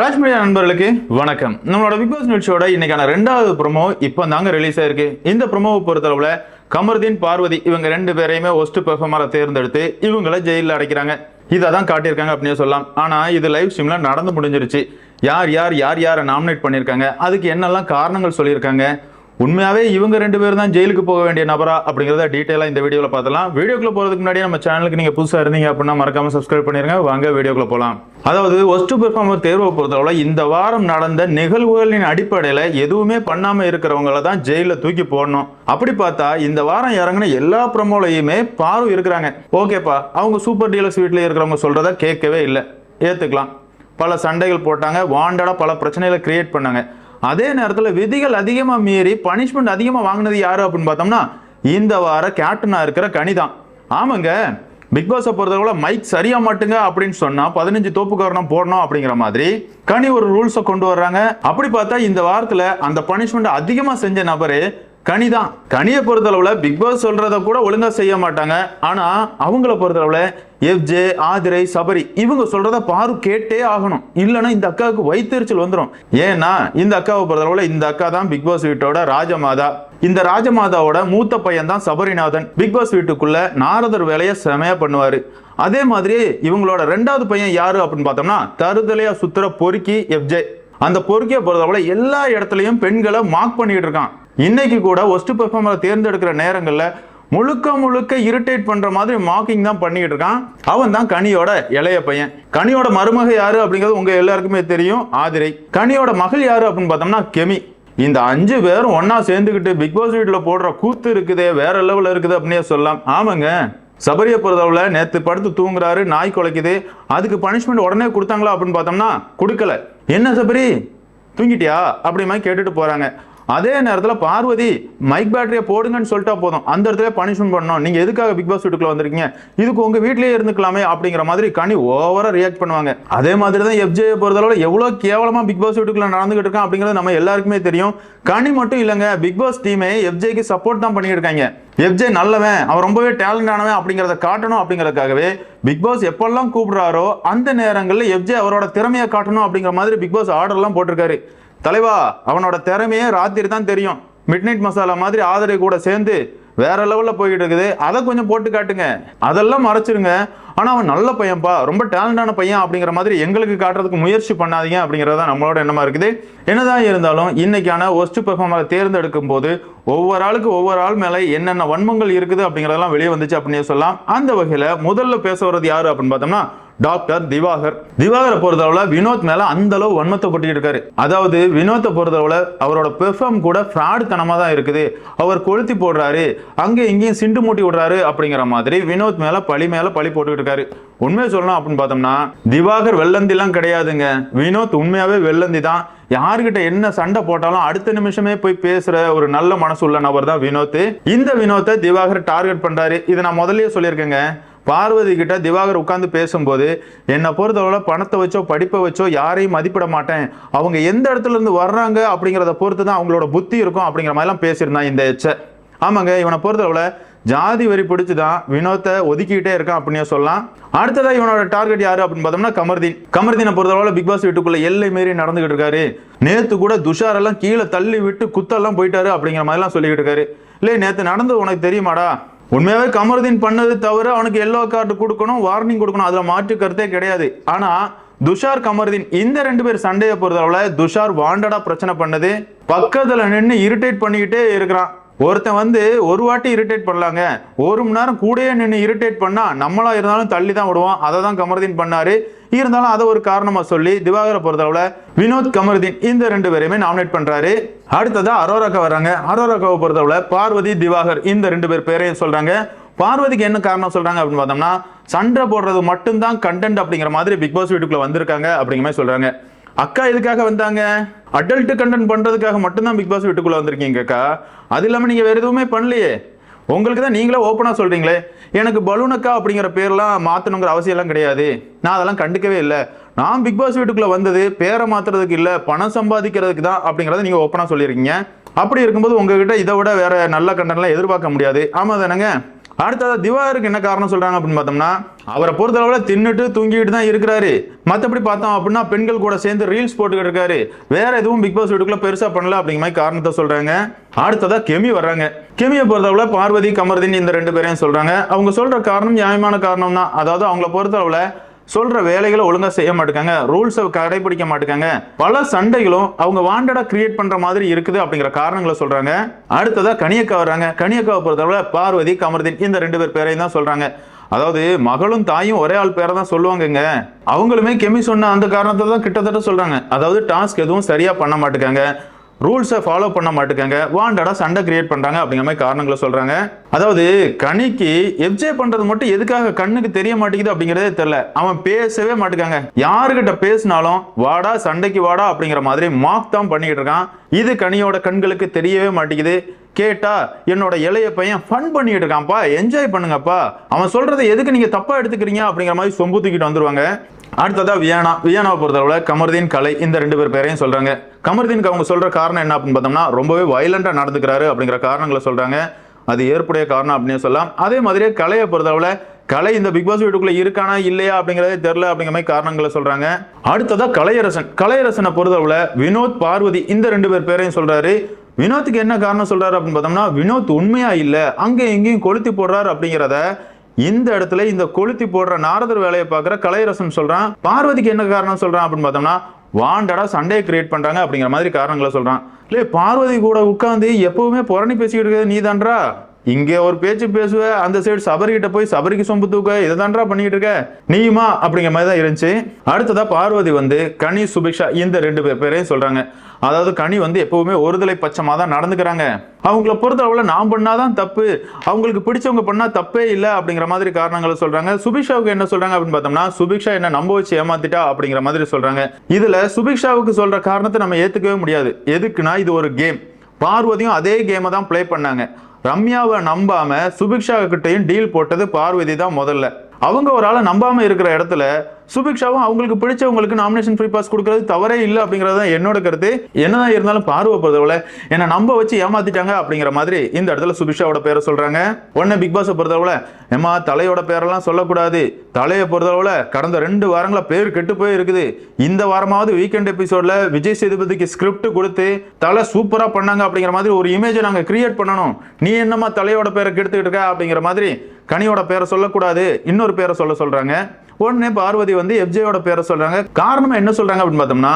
Raj media நண்பர்களுக்கு வணக்கம். நம்மளோட பிக் பாஸ் நிகழ்ச்சியோட இன்னைக்கான ரெண்டாவது ப்ரொமோ இப்போ தாங்க ரிலீஸ் ஆயிருக்கு. இந்த ப்ரொமோவை பொறுத்தளவுல கமருதீன் பார்வதி இவங்க ரெண்டு பேரையுமே ஒஸ்ட் பெர்ஃபார்மரை தேர்ந்தெடுத்து இவங்கள ஜெயிலில் அடைக்கிறாங்க. இதை தான் காட்டியிருக்காங்க அப்படின்னு சொல்லலாம். ஆனால் இது லைவ் ஸ்ட்ரீம்ல நடந்து முடிஞ்சிருச்சு. யார் யார் யார் யாரை நாமினேட் பண்ணியிருக்காங்க? அதுக்கு என்னெல்லாம் காரணங்கள் சொல்லியிருக்காங்க? உண்மையாகவே இவங்க ரெண்டு பேரும் தான் ஜெயிலுக்கு போக வேண்டிய நபரா அப்படிங்கிறத டீட்டெயிலாக இந்த வீடியோவில் பார்த்தலாம் வீடியோக்குள்ள போகிறதுக்கு முன்னாடி நம்ம சேனலுக்கு நீங்கள் புதுசாக இருந்தீங்க அப்படின்னா மறக்காம சப்ஸ்கிரைப் பண்ணிருங்க. வாங்க வீடியோக்குள்ள போகலாம் அதாவது ஒஸ்ட் பெர்ஃபார்மர் தேர்வை பொறுத்தவரை இந்த வாரம் நடந்த நிகழ்வுகளின் அடிப்படையில் எதுவுமே பண்ணாமல் இருக்கிறவங்கள தான் ஜெயிலில் தூக்கி போடணும். அப்படி பார்த்தா இந்த வாரம் இறங்கின எல்லா ப்ரமோலையுமே பாரு இருக்கிறாங்க. ஓகேப்பா அவங்க சூப்பர் டீலர்ஸ் வீட்டில் இருக்கிறவங்க சொல்கிறத கேட்கவே இல்லை. ஏற்றுக்கலாம் பல சண்டைகள் போட்டாங்க. வாண்டடாக பல பிரச்சனைகளை கிரியேட் பண்ணாங்க. அதே நேரத்தில் விதிகள் அதிகமாக மீறி பனிஷ்மெண்ட் அதிகமாக வாங்கினது யார் அப்படின்னு பார்த்தோம்னா இந்த வார கேப்டனாக இருக்கிற கனிதான் ஆமாங்க. பிக் பாஸை பொறுத்தவரை மைக் சரியா மாட்டுங்க அப்படின்னு சொன்னா பதினஞ்சு தோப்புக்காரணம் போடணும் அப்படிங்கிற மாதிரி கனி ஒரு ரூல்ஸை கொண்டு வர்றாங்க. அப்படி பார்த்தா இந்த வாரத்தில் அந்த பனிஷ்மெண்ட் அதிகமாக செஞ்ச நபரு கனி தான் கனியை பொறுத்தளவுல பிக் பாஸ் சொல்றத கூட ஒழுங்கா செய்ய மாட்டாங்க. ஆனா அவங்கள பொறுத்தளவுல எஃப்ஜே ஆதிரை சபரி இவங்க சொல்றத பாரு கேட்டே ஆகணும். இல்லைன்னா இந்த அக்காவுக்கு வைத்தறிச்சல் வந்துடும் ஏன்னா இந்த அக்காவை பொறுத்தளவுல இந்த அக்கா தான் பிக் பாஸ் வீட்டோட ராஜமாதா. இந்த ராஜமாதாவோட மூத்த பையன் தான் சபரிநாதன். பிக் பாஸ் வீட்டுக்குள்ள நாரதர் வேலையை செமையா பண்ணுவாரு. அதே மாதிரி இவங்களோட ரெண்டாவது பையன் யாரு அப்படின்னு பார்த்தோம்னா தருதலையா சுத்துற பொறுக்கி எஃப்ஜே அந்த பொறுக்கிய பொறுத்தவரை எல்லா இடத்துலயும் பெண்களை மார்க் பண்ணிட்டு இருக்கான். இன்னைக்கு கூட ஒஸ்ட் பெர்ஃபார்மரை தேர்ந்தெடுக்கிற நேரங்களில் முழுக்க முழுக்க இரிட்டேட் பண்ற மாதிரி மாக்கிங் தான் பண்ணிட்டு இருக்கான். அவன் தான் கனியோட இளைய பையன். கனியோட மருமக யாரு அப்படிங்கிறது உங்க எல்லாருக்குமே தெரியும். ஆதிரை. கனியோட மகள் யாரு அப்படின்னு பார்த்தோம்னா கெமி. இந்த அஞ்சு பேரும் ஒன்னா சேர்ந்துக்கிட்டு பிக் பாஸ் வீட்டில் போடுற கூத்து இருக்குதே வேற லெவலில் இருக்குது அப்படின்னே சொல்லலாம். ஆமாங்க. சபரிய பொறுத்தவரை நேற்று படுத்து தூங்குறாரு நாய் குலைக்குது. அதுக்கு பனிஷ்மெண்ட் உடனே கொடுத்தாங்களா அப்படின்னு பார்த்தோம்னா கொடுக்கல. என்ன சபரி? தூங்கிட்டியா? அப்படிமா கேட்டுட்டு போறாங்க. அதே நேரத்தில் பார்வதி மைக் பேட்டரியை போடுங்கன்னு சொல்லிட்டா போதும். அந்த இடத்துல பனிஷ்மெண்ட் பண்ணணும். நீங்கள் எதுக்காக பிக் பாஸ் வீட்டுக்குள்ள வந்திருக்கீங்க? இதுக்கு உங்கள் வீட்லேயே இருந்துக்கலாமே அப்படிங்கிற மாதிரி கனி ஓவராக ரியாக்ட் பண்ணுவாங்க. அதே மாதிரி தான் எஃப்ஜே பொறுத்தளவில் எவ்வளோ கேவலமாக பிக் பாஸ் வீட்டுக்குள்ள நடந்துகிட்டு இருக்கான் அப்படிங்கிறது நம்ம எல்லாருக்குமே தெரியும். கனி மட்டும் இல்லைங்க பிக் பாஸ் டீமே எஃப்ஜேக்கு சப்போர்ட் தான் பண்ணியிருக்காங்க. எஃப்ஜே நல்லவன் அவன் ரொம்பவே டேலண்ட் ஆனவன் அப்படிங்கிறத காட்டணும் அப்படிங்கிறதுக்காகவே பிக் பாஸ் எப்பெல்லாம் கூப்பிடுறாரோ அந்த நேரங்களில் எஃப்ஜே அவரோட திறமையை காட்டணும் அப்படிங்கிற மாதிரி பிக் பாஸ் ஆர்டர்லாம் போட்டிருக்காரு. தலைவா அவனோட திறமையே ராத்திரி தான் தெரியும். மிட் நைட் மசாலா மாதிரி ஆதரவு கூட சேர்ந்து வேற லெவலில் போய்கிட்டு இருக்குது. அதை கொஞ்சம் போட்டு காட்டுங்க. அதெல்லாம் மறைச்சிருங்க. ஆனால் அவன் நல்ல பையன்ப்பா ரொம்ப டேலண்டான பையன் அப்படிங்கிற மாதிரி எங்களுக்கு காட்டுறதுக்கு முயற்சி பண்ணாதீங்க அப்படிங்கிறது தான் நம்மளோட எண்ணமாக இருக்குது. என்னதான் இருந்தாலும் இன்னைக்கான ஒஸ்ட் பெர்ஃபார்மரை தேர்ந்தெடுக்கும் போது ஒவ்வொரு ஆளுக்கு ஒவ்வொரு ஆள் மேலே என்னென்ன வன்மங்கள் இருக்குது அப்படிங்கிறதெல்லாம் வெளியே வந்துச்சு அப்படின்னு சொல்லலாம். அந்த வகையில் முதல்ல பேச வர்றது யார் அப்படின்னு பார்த்தோம்னா டாக்டர் திவாகர். திவாகரை பொறுத்தளவுல வினோத் மேல அந்த அளவு வன்மத்தை கொட்டிட்டு இருக்காரு. அதாவது வினோத்தை பொறுத்தளவுல அவரோட பெர்ஃபார்ம் கூட ஃப்ராடுத்தனமாக தனமா தான் இருக்குது. அவர் கொளுத்தி போடுறாரு. அங்கே இங்கேயும் சிண்டு மூட்டி விடுறாரு அப்படிங்கிற மாதிரி வினோத் மேல பழி மேல பழி போட்டுக்கிட்டு இருக்காரு. உண்மையை சொல்லணும் அப்படின்னு பார்த்தோம்னா திவாகர் வெள்ளந்திலாம் கிடையாதுங்க. வினோத் உண்மையாவே வெள்ளந்தி தான். யாருக்கிட்ட என்ன சண்டை போட்டாலும் அடுத்த நிமிஷமே போய் பேசுற ஒரு நல்ல மனசு உள்ள நபர் தான் வினோத். இந்த வினோத்தை திவாகர் டார்கெட் பண்றாரு. இதை நான் முதல்லயே சொல்லியிருக்கேங்க. பார்வதி கிட்ட திவாகர் உட்காந்து பேசும்போது என்னை பொறுத்தவரை பணத்தை வச்சோ படிப்பை வச்சோ யாரையும் மதிப்பிட மாட்டேன். அவங்க எந்த இடத்துல இருந்து வர்றாங்க அப்படிங்கிறத பொறுத்து தான் அவங்களோட புத்தி இருக்கும் அப்படிங்கிற மாதிரிலாம் பேசியிருந்தான் இந்த எச்ச. ஆமாங்க இவனை பொறுத்தவரை ஜாதி வரி பிடிச்சு தான் வினோத்தை ஒதுக்கிட்டே இருக்கான் அப்படின்னு சொல்லலாம். அடுத்ததா இவனோட டார்கெட் யாரு அப்படின்னு பார்த்தோம்னா கமர்தீன். கமர்தீனை பொறுத்தளவுல பிக் பாஸ் வீட்டுக்குள்ள எல்லை மீறி நடந்துகிட்டு இருக்காரு. நேத்து கூட துஷார் எல்லாம் கீழே தள்ளி விட்டு குத்தெல்லாம் போயிட்டாரு அப்படிங்கிற மாதிரிலாம் சொல்லிக்கிட்டு இருக்காரு. இல்லை நேற்று நடந்து உனக்கு தெரியுமாடா? உண்மையாவே கமருதீன் பண்ணது தவிர அவனுக்கு எல்லோ கார்டு கொடுக்கணும் வார்னிங் கொடுக்கணும் அதுல மாற்று கருத்தே கிடையாது. ஆனா துஷார் கமருதீன் இந்த ரெண்டு பேர் சண்டையை பொறுத்தளவுல துஷார் வாண்டடா பிரச்சனை பண்ணது. பக்கத்துல நின்று இரிட்டேட் பண்ணிக்கிட்டே இருக்கிறான். ஒருத்தன் வந்து ஒரு வாட்டி இரிட்டேட் பண்ணலாங்க. ஒரு மணி நேரம் கூடயே நின்று இரிட்டேட் பண்ணா நம்மளா இருந்தாலும் தள்ளி தான் விடுவோம் அதை தான் கமருதீன் பண்ணாரு. இருந்தாலும் அதை ஒரு காரணமா சொல்லி திவாகரை பொறுத்தளவுல வினோத் கமருதீன் இந்த ரெண்டு பேரையுமே நாமினேட் பண்றாரு. அடுத்ததா அரோராக்கா வர்றாங்க. அரோராக்காவை பொறுத்தளவுல பார்வதி திவாகர் இந்த ரெண்டு பேர் பேரையும் சொல்றாங்க. பார்வதிக்கு என்ன காரணம் சொல்றாங்க அப்படின்னு பார்த்தோம்னா சண்டை போடுறது மட்டும்தான் கண்டென்ட் அப்படிங்கிற மாதிரி பிக் பாஸ் வீட்டுக்குள்ள வந்திருக்காங்க அப்படிங்கிற மாதிரி சொல்றாங்க. அக்கா எதுக்காக வந்தாங்க? அடல்ட் கண்டென்ட் பண்றதுக்காக மட்டும்தான் பிக் பாஸ் வீட்டுக்குள்ள வந்திருக்கீங்க அக்கா அது இல்லாம நீங்க வேற எதுவுமே பண்ணலையே. உங்களுக்கு தான் நீங்களே ஓப்பனாக சொல்கிறீங்களே எனக்கு பலூனக்கா அப்படிங்கிற பேர்லாம் மாற்றணுங்கிற அவசியம்லாம் கிடையாது. நான் அதெல்லாம் கண்டுக்கவே இல்லை. நான் பிக் பாஸ் வீட்டுக்குள்ளே வந்தது பேரை மாத்துறதுக்கு இல்லை பணம் சம்பாதிக்கிறதுக்கு தான் அப்படிங்கிறத நீங்கள் ஓப்பனாக சொல்லியிருக்கீங்க. அப்படி இருக்கும்போது உங்ககிட்ட இதை விட வேற நல்ல கண்டென்ட்லாம் எதிர்பார்க்க முடியாது. ஆமாம் தானேங்க அடுத்ததாக திவாகருக்கு என்ன காரணம் சொல்கிறாங்க அப்படின்னு பார்த்தோம்னா அவரை பொறுத்தளவில் தின்னுட்டு தூங்கிட்டு தான் இருக்கிறாரு. மற்றபடி பார்த்தோம் அப்படின்னா பெண்கள் கூட சேர்ந்து ரீல்ஸ் போட்டுக்கிட்டு இருக்காரு. வேற எதுவும் பிக் பாஸ் வீட்டுக்குள்ளே பெருசாக பண்ணல அப்படிங்கிற மாதிரி காரணத்தை சொல்கிறாங்க அடுத்ததாக கெமி வர்றாங்க. கெமியை பொறுத்தளவில் பார்வதி கமர்தின் இந்த ரெண்டு பேரையும் சொல்கிறாங்க அவங்க சொல்கிற காரணம் நியாயமான காரணம் தான் அதாவது அவங்கள பொறுத்தளவில் சொல்ற வேலைகளை ஒழுங்கா செய்ய மாட்டேங்க ரூல்ஸை கடைபிடிக்க மாட்டேங்க பல சண்டைகளும் அவங்க வாண்டடா கிரியேட் பண்ற மாதிரி இருக்குது அப்படிங்கிற காரணங்களை சொல்றாங்க. அடுத்ததா கனியக்கா வர்றாங்க. கனியக்காவை பொறுத்தவரை பார்வதி கமர்தீன் இந்த ரெண்டு பேர் பேரையும் தான் சொல்றாங்க. அதாவது மகளும் தாயும் ஒரே ஆள் பேரை தான் சொல்லுவாங்கங்க. அவங்களுமே கெமி சொன்ன அந்த காரணத்தை தான் கிட்டத்தட்ட சொல்றாங்க. அதாவது டாஸ்க் எதுவும் சரியா பண்ண மாட்டேங்க ரூல்ஸை ஃபாலோ பண்ண மாட்டேங்க வாண்டடா சண்டை கிரியேட் பண்றாங்க அப்படிங்கிற மாதிரி காரணங்களை சொல்றாங்க. அதாவது கனிக்கு எப்ஜே பண்றது மட்டும் எதுக்காக கண்ணுக்கு தெரிய மாட்டேங்குது அப்படிங்கறதே தெரியல. அவன் பேசவே மாட்டேங்காங்க யாருக்கிட்ட பேசினாலும் வாடா சண்டைக்கு வாடா அப்படிங்கிற மாதிரி மாக் தான் பண்ணிக்கிட்டு இருக்கான். இது கனியோட கண்களுக்கு தெரியவே மாட்டேங்குது. கேட்டா என்னோட இளைய பையன் ஃபன் பண்ணிட்டு இருக்கான்ப்பா. என்ஜாய் பண்ணுங்கப்பா. அவன் சொல்றதை எதுக்கு நீங்க தப்பா எடுத்துக்கிறீங்க? அப்படிங்கிற மாதிரி சொம்பு தூக்கிட்டு வந்துருவாங்க. அடுத்ததா வியானா. வியானாவை பொறுத்தளவுல கமர்தீன் கலை இந்த ரெண்டு பேர் பேரையும் சொல்றாங்க. கமர்தீனுக்கு அவங்க சொல்ற காரணம் என்ன அப்படின்னு பார்த்தோம்னா ரொம்பவே வயலண்டா நடந்துக்கிறாரு அப்படிங்கிற காரணங்களை சொல்றாங்க. அது ஏற்புடைய காரணம் அப்படின்னு சொல்லலாம். அதே மாதிரியே கலையை பொறுத்தளவுல கலை இந்த பிக் பாஸ் வீட்டுக்குள்ள இருக்கானா இல்லையா அப்படிங்கறதே தெரியல அப்படிங்கிற மாதிரி காரணங்களை சொல்றாங்க. அடுத்ததா கலையரசன். கலையரசனை பொறுத்தளவுல வினோத் பார்வதி இந்த ரெண்டு பேர் பேரையும் சொல்றாரு. வினோத்துக்கு என்ன காரணம் சொல்றாரு அப்படின்னு பார்த்தோம்னா வினோத் உண்மையா இல்ல அங்க எங்கேயும் கொளுத்தி போடுறாரு அப்படிங்கிறத இந்த இடத்துல இந்த கொளுத்தி போடுற நாரதர் வேலையை பார்க்குற கலையரசன் சொல்றான் பார்வதிக்கு என்ன காரணம் சொல்றான் அப்படின்னு பார்த்தோம்னா வாண்டடா சண்டையை கிரியேட் பண்றாங்க அப்படிங்கிற மாதிரி காரணங்களை சொல்றான். இல்லை பார்வதி கூட உட்காந்து எப்பவுமே புறணி பேசிக்கிட்டு இருக்கிறது நீ தான்றா இங்கே ஒரு பேச்சு பேசுவ அந்த சைடு சபரிகிட்ட போய் சபரிக்கு சொம்பு தூக்க இதை தான்றா பண்ணிக்கிட்டு இருக்க? நீயுமா? அப்படிங்கிற மாதிரி தான் இருந்துச்சு. அடுத்ததா பார்வதி வந்து கனி சுபிக்ஷா இந்த ரெண்டு பேர் பேரையும் சொல்றாங்க. அதாவது கனி வந்து எப்பவுமே ஒருதலை பட்சமாக தான் நடந்துக்கிறாங்க. அவங்கள பொறுத்தளவுல நான் பண்ணாதான் தப்பு. அவங்களுக்கு பிடிச்சவங்க பண்ணால் தப்பே இல்லை அப்படிங்கிற மாதிரி காரணங்களை சொல்றாங்க. சுபிக்ஷாவுக்கு என்ன சொல்றாங்க அப்படின்னு பார்த்தோம்னா சுபிக்ஷா என்ன நம்ப வச்சு ஏமாத்திட்டா அப்படிங்கிற மாதிரி சொல்றாங்க. இதுல சுபிக்ஷாவுக்கு சொல்ற காரணத்தை நம்ம ஏத்துக்கவே முடியாது. எதுக்குன்னா இது ஒரு கேம் பார்வதியும் அதே கேமை தான் ப்ளே பண்ணாங்க. ரம்யாவை நம்பாமல் சுபிக்ஷா கிட்டையும் டீல் போட்டது பார்வதி தான் முதல்ல. அவங்க ஒரு ஆளை நம்பாமல் இருக்கிற இடத்துல சுபிக்ஷாவும் அவங்களுக்கு பிடிச்சவங்களுக்கு நாமினேஷன் ஃப்ரீ பாஸ் கொடுக்கறது தவறே இல்லை அப்படிங்கிறது தான் என்னோட கருத்து. என்னதான் இருந்தாலும் பார்வை என்னை நம்ப வச்சு ஏமாத்திட்டாங்க அப்படிங்கிற மாதிரி இந்த இடத்துல சுபிக்ஷாவோட பேரை சொல்கிறாங்க உடனே பிக் பாஸை பொறுத்தவரை ஏமா தலையோட பேரெல்லாம் சொல்லக்கூடாது. தலையை பொறுத்தளவில் கடந்த ரெண்டு வாரங்களா பேர் கெட்டு போய் இருக்குது இந்த வாரமாவது வீக்கெண்ட் எபிசோட்ல விஜய் சேதுபதிக்கு ஸ்கிரிப்ட் கொடுத்து தலை சூப்பராக பண்ணாங்க அப்படிங்கிற மாதிரி ஒரு இமேஜை நாங்கள் கிரியேட் பண்ணணும். நீ என்னமா தலையோட பேரை கெடுத்துக்கிட்டு இருக்க அப்படிங்கிற மாதிரி கனியோட பேரை சொல்லக்கூடாது இன்னொரு பேரை சொல்ல சொல்றாங்க. உடனே பார்வதி வந்து எஃப்ஜேயோட பேரை சொல்கிறாங்க காரணம் என்ன சொல்கிறாங்க அப்படின்னு பார்த்தோம்னா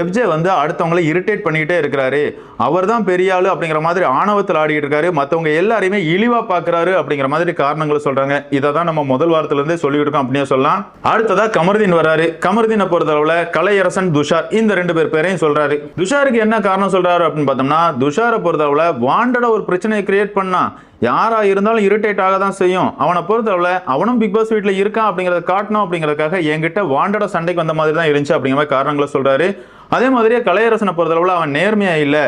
எஃப்ஜே வந்து அடுத்தவங்களை இரிட்டேட் பண்ணிக்கிட்டே இருக்கிறாரு. அவர் தான் பெரிய ஆள் அப்படிங்கிற மாதிரி ஆணவத்தில் ஆடிக்கிட்டு இருக்காரு. மற்றவங்க எல்லாரையுமே இழிவாக பார்க்கறாரு அப்படிங்கிற மாதிரி காரணங்களை சொல்கிறாங்க இதை தான் நம்ம முதல் வாரத்துலேருந்தே சொல்லிட்டு இருக்கோம் அப்படின்னே சொல்லலாம். அடுத்ததாக கமர்தீன் வராரு. கமர்தீனை பொறுத்தளவில் கலையரசன் துஷார் இந்த ரெண்டு பேர் பேரையும் சொல்கிறாரு துஷாருக்கு என்ன காரணம் சொல்கிறாரு அப்படின்னு பார்த்தோம்னா துஷாரை பொறுத்தளவில் வாண்டட ஒரு பிரச்சனையை கிரியேட் பண்ணால் யாராக இருந்தாலும் இரிட்டேட் ஆக தான் செய்யும். அவனை பொறுத்தவரை அவனும் பிக் பாஸ் வீட்டில் இருக்கான் அப்படிங்கறத காட்டணும் அப்படிங்கிறதுக்காக என்கிட்ட வாண்டட சண்டைக்கு வந்த மாதிரி தான் இருந்துச்சு அப்படிங்கிற மாதிரி காரணங்களை சொல்றாரு. அதே மாதிரியே கலையரசனை பொறுத்தளவுல அவன் நேர்மையா இல்ல.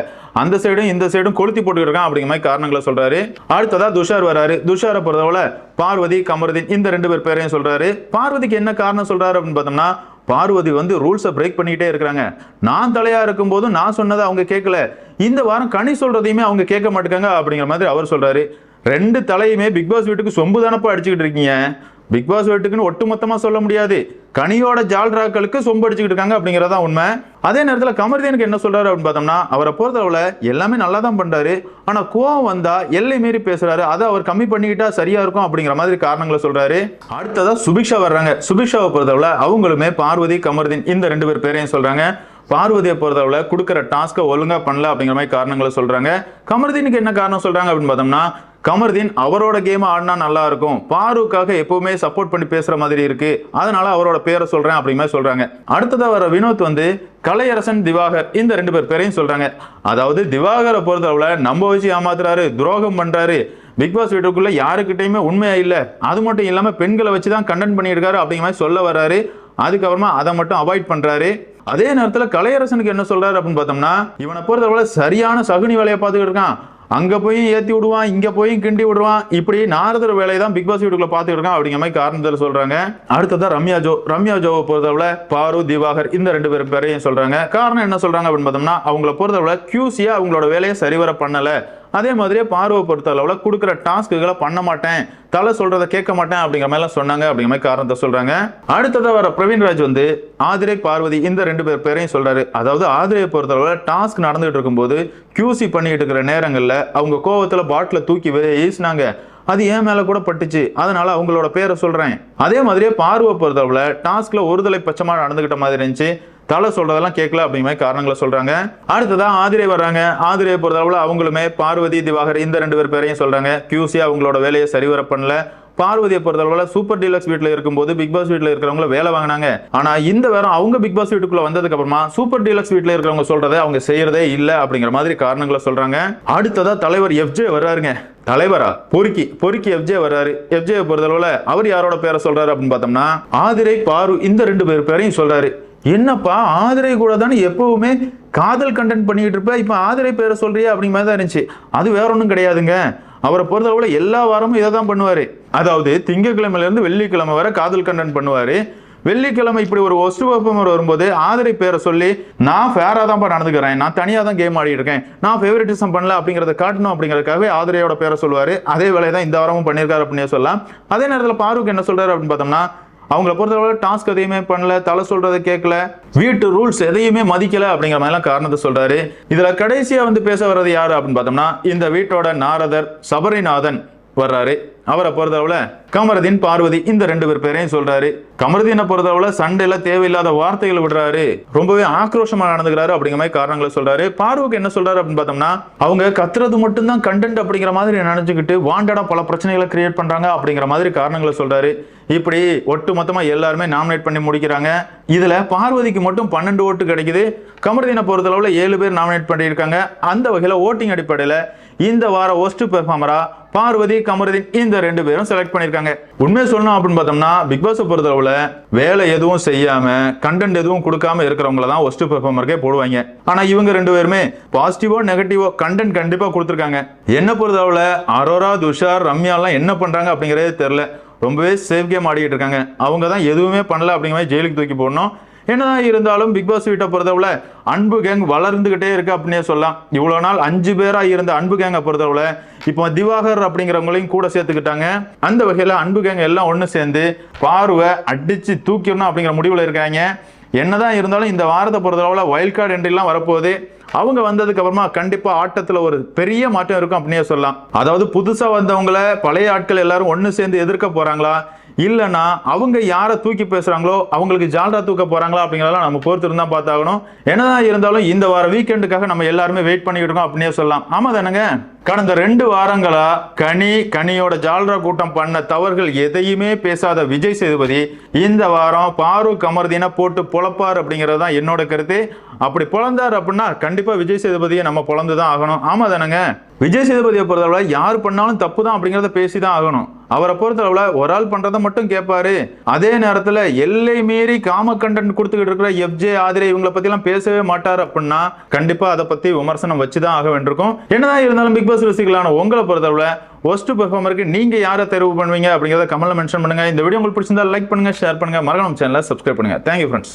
அந்த சைடும் இந்த சைடும் கொளுத்தி போட்டுக்கிட்டு இருக்கான் அப்படிங்கிற மாதிரி காரணங்களை சொல்றாரு. அடுத்ததா துஷார் வராரு. துஷாரை பொறுத்தளவுல பார்வதி கமருதீன் இந்த ரெண்டு பேர் பேரையும் சொல்றாரு. பார்வதிக்கு என்ன காரணம் சொல்றாரு அப்படின்னு பார்த்தோம்னா பார்வதி வந்து ரூல்ஸை பிரேக் பண்ணிக்கிட்டே இருக்கிறாங்க. நான் தலையாக இருக்கும்போது நான் சொன்னதை அவங்க கேட்கல. இந்த வாரம் கனி சொல்கிறதையுமே அவங்க கேட்க மாட்டேங்காங்க அப்படிங்கிற மாதிரி அவர் சொல்கிறாரு ரெண்டு தலையுமே பிக் பாஸ் வீட்டுக்கு சொம்பு தானப்பா அடிச்சுக்கிட்டு இருக்கீங்க? பிக் பாஸ் வீட்டுக்குன்னு ஒட்டுமொத்தமா சொல்ல முடியாது. கனியோட ஜால்ராக்களுக்கு சொம்பு இருக்காங்க அப்படிங்கறதா உண்மை. அதே நேரத்தில் கமர்தீனுக்கு என்ன சொல்றாரு அப்படின்னு பார்த்தோம்னா அவரை பொறுத்தளவுல எல்லாமே நல்லா தான் பண்றாரு. ஆனா கோவம் வந்தா எல்லை மீறி பேசுறாரு. அதை அவர் கம்மி பண்ணிக்கிட்டா சரியா இருக்கும் அப்படிங்கிற மாதிரி காரணங்களை சொல்றாரு. அடுத்ததாக சுபிக்ஷா வர்றாங்க. சுபிக்ஷாவை பொறுத்தளவுல அவங்களுமே பார்வதி கமர்தீன் இந்த ரெண்டு பேர் பேரையும் சொல்றாங்க. பார்வதியை பொறுத்தளவுல கொடுக்குற டாஸ்க்கை ஒழுங்கா பண்ணல அப்படிங்கிற மாதிரி காரணங்களை சொல்றாங்க. கமர்தீனுக்கு என்ன காரணம் சொல்றாங்க அப்படின்னு பார்த்தோம்னா கமர்தீன் அவரோட கேம் ஆடினா நல்லா இருக்கும். பாருக்காக எப்பவுமே சப்போர்ட் பண்ணி பேசுற மாதிரி இருக்கு. அதனால அவரோட பேரை சொல்றேன் அப்படிங்கிற மாதிரி சொல்றாங்க. அடுத்ததா வர வினோத் வந்து கலையரசன் திவாகர் இந்த ரெண்டு பேர் பேரையும் சொல்றாங்க. அதாவது திவாகரை பொறுத்தளவுல நம்ப வச்சு ஏமாத்துறாரு துரோகம் பண்றாரு. பிக் பாஸ் வீட்டுக்குள்ள யாருக்கிட்டையுமே உண்மையா இல்ல. அது மட்டும் இல்லாம பெண்களை வச்சு தான் கண்டென்ட் பண்ணியிருக்காரு அப்படிங்கிற மாதிரி சொல்ல வர்றாரு. அதுக்கப்புறமா அதை மட்டும் அவாய்ட் பண்றாரு. அதே நேரத்தில் கலையரசனுக்கு என்ன சொல்றாரு அப்படின்னு பார்த்தோம்னா இவனை பொறுத்தளவுல சரியான சகுனி வேலையை பார்த்துக்கிட்டு இருக்கான். அங்கே போய் ஏற்றி விடுவான் இங்கே போய் கிண்டி விடுவான். இப்படி நாரதர் வேலையை தான் பிக் பாஸ் வீட்டுக்குள்ள பார்த்துட்டு இருக்கான் அப்படிங்கிற மாதிரி காரணத்தில் சொல்கிறாங்க அடுத்ததான் ரம்யா ஜோ ரம்யா ஜோவை பொறுத்தவரை பாரு திவாகர் இந்த ரெண்டு பேர் பேரையும் சொல்கிறாங்க காரணம் என்ன சொல்கிறாங்க அப்படின்னு பார்த்தோம்னா அவங்கள பொறுத்தளவுல கியூசியாக அவங்களோட வேலையை சரிவர பண்ணலை. அதே மாதிரியே பார்வை பொறுத்த அளவில் கொடுக்குற டாஸ்க்குகளை பண்ண மாட்டேன் தலை சொல்றதை கேட்க மாட்டேன் அப்படிங்கிற மாதிரிலாம் சொன்னாங்க அப்படிங்கிற மாதிரி காரணத்தை சொல்றாங்க. அடுத்ததாக வர பிரவீன்ராஜ் வந்து ஆதிரை பார்வதி இந்த ரெண்டு பேர் பேரையும் சொல்றாரு. அதாவது ஆதிரையை பொறுத்தளவில் டாஸ்க் நடந்துகிட்டு இருக்கும்போது கியூசி பண்ணிட்டு இருக்கிற நேரங்களில் அவங்க கோவத்தில் பாட்டில் தூக்கி வீசினாங்க. அது ஏன் மேல கூட பட்டுச்சு. அதனால அவங்களோட பேரை சொல்றேன். அதே மாதிரியே பார்வை பொறுத்தளவுல டாஸ்க்ல ஒருதலை பட்சமா நடந்துகிட்ட மாதிரி இருந்துச்சு. தலை சொல்றதெல்லாம் கேட்கல அப்படிங்கிற மாதிரி காரணங்களை சொல்றாங்க. அடுத்ததா ஆதிரை வர்றாங்க. ஆதிரையை பொறுத்தளவுல அவங்களுமே பார்வதி திவாகர் இந்த ரெண்டு பேர் பேரையும் சொல்றாங்க. கியூசி அவங்களோட வேலையை சரிவர பண்ணல. பார்வதியை பொறுத்தளவுல சூப்பர் டீலக்ஸ் வீட்டில் இருக்கும்போது பிக் பாஸ் வீட்டில் இருக்கிறவங்கள வேலை வாங்கினாங்க. ஆனா இந்த வாரம் அவங்க பிக் பாஸ் வீட்டுக்குள்ள வந்ததுக்கு அப்புறமா சூப்பர் டீலக்ஸ் வீட்டில் இருக்கிறவங்க சொல்றதை அவங்க செய்யறதே இல்லை அப்படிங்கிற மாதிரி காரணங்களை சொல்றாங்க. அடுத்ததா தலைவர் எஃப்ஜே வர்றாருங்க. தலைவரா? பொறுக்கி பொறுக்கி எஃப்ஜே வர்றாரு. எஃப்ஜே பொறுத்தளவுல அவர் யாரோட பேரை சொல்றாரு அப்படின்னு பார்த்தோம்னா ஆதிரை பாரு இந்த ரெண்டு பேர் பேரையும் சொல்றாரு. என்னப்பா ஆதிரை கூட தானே எப்பவுமே காதல் கண்டென்ட் பண்ணிக்கிட்டு இருப்ப? இப்போ ஆதிரை பேரை சொல்றியா? அப்படிங்கிற மாதிரி தான் இருந்துச்சு. அது வேற ஒன்றும் கிடையாதுங்க. அவரை பொறுத்தளவில் எல்லா வாரமும் இதை தான் பண்ணுவார். அதாவது திங்கக்கிழமையிலேருந்து வெள்ளிக்கிழமை வரை காதல் கண்டென்ட் பண்ணுவார். வெள்ளிக்கிழமை இப்படி ஒரு ஒஸ்ட் பர்ஃபார்மர் வரும்போது ஆதிரை பேரை சொல்லி நான் ஃபேராக தான்ப்பா நடந்துக்கிறேன். நான் தனியாக தான் கேம் ஆடிட்டு இருக்கேன். நான் ஃபேவரட்டிசம் பண்ணல அப்படிங்கிறத காட்டணும் அப்படிங்கிறதுக்காகவே ஆதிரையோட பேரை சொல்லுவார். அதே வேலையை தான் இந்த வாரமும் பண்ணியிருக்காரு அப்படின்னு சொல்லலாம். அதே நேரத்தில் பாருக்கு என்ன சொல்கிறார் அப்படின்னு பார்த்தோம்னா அவங்கள பொறுத்தளவு டாஸ்க் எதையுமே பண்ணல தலை சொல்றதை கேட்கல வீட்டு ரூல்ஸ் எதையுமே மதிக்கல அப்படிங்கிற மாதிரிலாம் காரணத்தை சொல்றாரு. இதுல கடைசியா வந்து பேச வர்றது யாரு அப்படின்னு பார்த்தோம்னா இந்த வீட்டோட நாரதர் சபரிநாதன் வர்றாரு. அவரை பொறுத்தளவுல கமரதின் பார்வதி இந்த ரெண்டு பேர் பேரையும் சொல்றாரு. கமருதீனை பொறுத்தவரை சண்டையில தேவையில்லாத வார்த்தைகள் விடுறாரு. ரொம்பவே ஆக்ரோஷமா நடந்துக்கிறாரு அப்படிங்கிற மாதிரி காரணங்களை சொல்றாரு. பார்வுக்கு என்ன சொல்றாரு அப்படின்னு பார்த்தோம்னா அவங்க கத்துறது மட்டும்தான் கண்டென்ட் அப்படிங்கிற மாதிரி நினைச்சுக்கிட்டு வாண்டடா பல பிரச்சனைகளை கிரியேட் பண்றாங்க அப்படிங்கிற மாதிரி காரணங்களை சொல்றாரு. இப்படி ஒட்டு மொத்தமா எல்லாருமே நாமினேட் பண்ணி முடிக்கிறாங்க. இதுல பார்வதிக்கு மட்டும் பன்னெண்டு ஓட்டு கிடைக்குது. கமருதீனை பொறுத்தளவுல ஏழு பேர் நாமினேட் பண்ணியிருக்காங்க. அந்த வகையில ஓட்டிங் அடிப்படையில இந்த வார ஒஸ்ட் பெர்ஃபார்மரா பார்வதி கமருதீன் இந்த ரெண்டு பேரும் செலக்ட் பண்ணியிருக்காங்க. உண்மையை சொல்லணும் அப்படின்னு பார்த்தோம்னா பிக் பாஸ் பொறுத்தளவுல வேலை எதுவும் செய்யாம கண்டென்ட் எதுவும் கொடுக்காம இருக்கிறவங்கள தான் ஒஸ்ட் பெர்ஃபார்மருக்கே போடுவாங்க. ஆனா இவங்க ரெண்டு பேருமே பாசிட்டிவோ நெகட்டிவோ கண்டென்ட் கண்டிப்பா கொடுத்துருக்காங்க. என்ன பொறுத்தளவுல அரோரா துஷார் ரம்யா எல்லாம் என்ன பண்றாங்க அப்படிங்கறதே தெரியல. ரொம்பவே சேஃப் கேம் ஆடிக்கிட்டு இருக்காங்க. அவங்க தான் எதுவுமே பண்ணல அப்படிங்கிற மாதிரி ஜெயிலுக்கு தூக்கி போடணும். என்னதான் இருந்தாலும் பிக் பாஸ் வீட்டை பொறுத்தவரை அன்பு கேங் வளர்ந்துகிட்டே இருக்கு அப்படின்னே சொல்லலாம். இவ்வளவு நாள் அஞ்சு பேரா இருந்த அன்பு கேங்கை பொறுத்தவரை இப்போ திவாகர் அப்படிங்கிறவங்களையும் கூட சேர்த்துக்கிட்டாங்க. அந்த வகையில அன்பு கேங் எல்லாம் ஒன்று சேர்ந்து பார்வை அடிச்சு தூக்கிடணும் அப்படிங்கிற முடிவில் இருக்காங்க. என்னதான் இருந்தாலும் இந்த வாரத்தை பொறுத்தளவுல வைல்ட் கார்டு என்ட்ரிலாம் வரப்போகுது. அவங்க வந்ததுக்கு அப்புறமா கண்டிப்பா ஆட்டத்துல ஒரு பெரிய மாற்றம் இருக்கும் அப்படின்னே சொல்லலாம். அதாவது புதுசா வந்தவங்கள பழைய ஆட்கள் எல்லாரும் ஒன்று சேர்ந்து எதிர்க்க போறாங்களா? இல்லைன்னா அவங்க யாரை தூக்கி பேசுகிறாங்களோ அவங்களுக்கு ஜால்ரா தூக்க போகிறாங்களா அப்படிங்கிறதெல்லாம் நம்ம பொறுத்து இருந்தால் பார்த்தாகணும். என்னதான் இருந்தாலும் இந்த வார வீக்கெண்டுக்காக நம்ம எல்லாருமே வெயிட் பண்ணிக்கிட்டு இருக்கோம் அப்படின்னே சொல்லலாம். ஆமா தானேங்க? கடந்த ரெண்டு வாரங்களா கனி கனியோட ஜால்ரா கூட்டம் பண்ண தவறுகள் எதையுமே பேசாத விஜய் சேதுபதி இந்த வாரம் பாரு கமர்தீனை போட்டு பொழப்பார் அப்படிங்கிறது தான் என்னோட கருத்து. அப்படி பொழந்தார் அப்படின்னா கண்டிப்பாக விஜய் சேதுபதியை நம்ம பொழந்து தான் ஆகணும். ஆமா தானேங்க? விஜய் சேதுபதியை பொறுத்தவரை யார் பண்ணாலும் தப்பு தான் அப்படிங்கிறத பேசி தான் ஆகணும். அவரை பொறுத்தளவுல ஒரு ஆள் பண்றதை மட்டும் கேட்பாரு. அதே நேரத்துல எல்லை மீறி காம கண்டென்ட் கொடுத்துக்கிட்டு இருக்கிற எஃப்ஜே ஆதிரை இவங்களை பத்தி எல்லாம் பேசவே மாட்டார் அப்படின்னா கண்டிப்பா அதை பத்தி விமர்சனம் வச்சுதான் ஆக வேண்டியிருக்கும். என்னதான் இருந்தாலும் பிக் பாஸ் ரசிகளான உங்களை பொறுத்தளவுல ஒஸ்ட் பெர்ஃபார்மருக்கு நீங்க யாரை தேர்வு பண்ணுவீங்க அப்படிங்கிறத கமெண்ட்ல மென்ஷன் பண்ணுங்க. இந்த வீடியோ உங்களுக்கு பிடிச்சிருந்தா லைக் பண்ணுங்க ஷேர் பண்ணுங்க. மறக்காம சேனலை சப்ஸ்கிரைப் பண்ணுங்க. Thank you friends